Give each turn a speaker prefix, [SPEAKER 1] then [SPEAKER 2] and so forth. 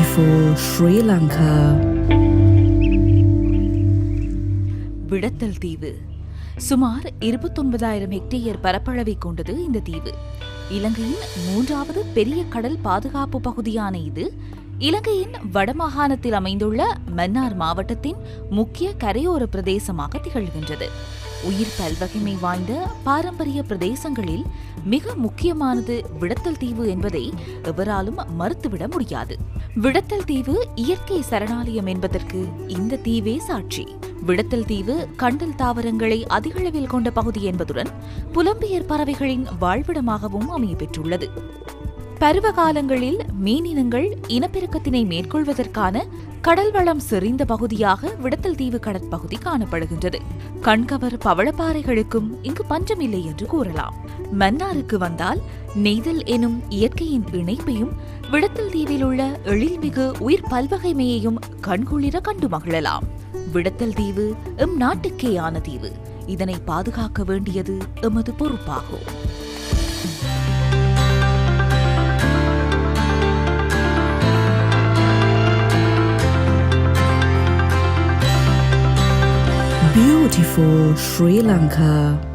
[SPEAKER 1] Beautiful Sri Lanka.
[SPEAKER 2] Vidathal தீவு. சுமார் இருபத்தொன்பதாயிரம் hectare பரப்பளவை கொண்டது இந்த தீவு. இலங்கையின் மூன்றாவது பெரிய கடல் பாதுகாப்பு பகுதியான இது. இலங்கையின் வடமாகாணத்தில் அமைந்துள்ள மன்னார் மாவட்டத்தின் முக்கிய கரையோர பிரதேசமாக திகழ்கின்றது. உயிர் பல்வகைமை வாய்ந்த பாரம்பரிய பிரதேசங்களில் மிக முக்கியமானது விடத்தல் தீவு என்பதை எவராலும் மறுத்துவிட முடியாது. விடத்தல் தீவு இயற்கை சரணாலயம் என்பதற்கு இந்த தீவே சாட்சி. விடத்தல் தீவு கண்டல் தாவரங்களை அதிகளவில் கொண்ட பகுதி என்பதுடன் புலம்பெயர் பறவைகளின் வாழ்விடமாகவும் அமைய பெற்றுள்ளது. பருவ பருவகாலங்களில் மீனினங்கள் இனப்பெருக்கத்தினை மேற்கொள்வதற்கான கடல் வளம் செறிந்த பகுதியாக விடத்தல் தீவு கடற்பகுதி காணப்படுகின்றது. கண்கவர் பவளப்பாறைகளுக்கும் இங்கு பஞ்சமில்லை என்று கூறலாம். மன்னாருக்கு வந்தால் நெய்தல் எனும் இயற்கையின் இணைப்பையும் விடத்தல் தீவில் உள்ள எழில்மிகு உயிர் பல்வகைமையையும் கண்குளிர கண்டு மகிழலாம். விடத்தல் தீவு எம் நாட்டுக்கேயான தீவு. இதனை பாதுகாக்க வேண்டியது எமது பொறுப்பாகும்.
[SPEAKER 1] Beautiful Sri Lanka.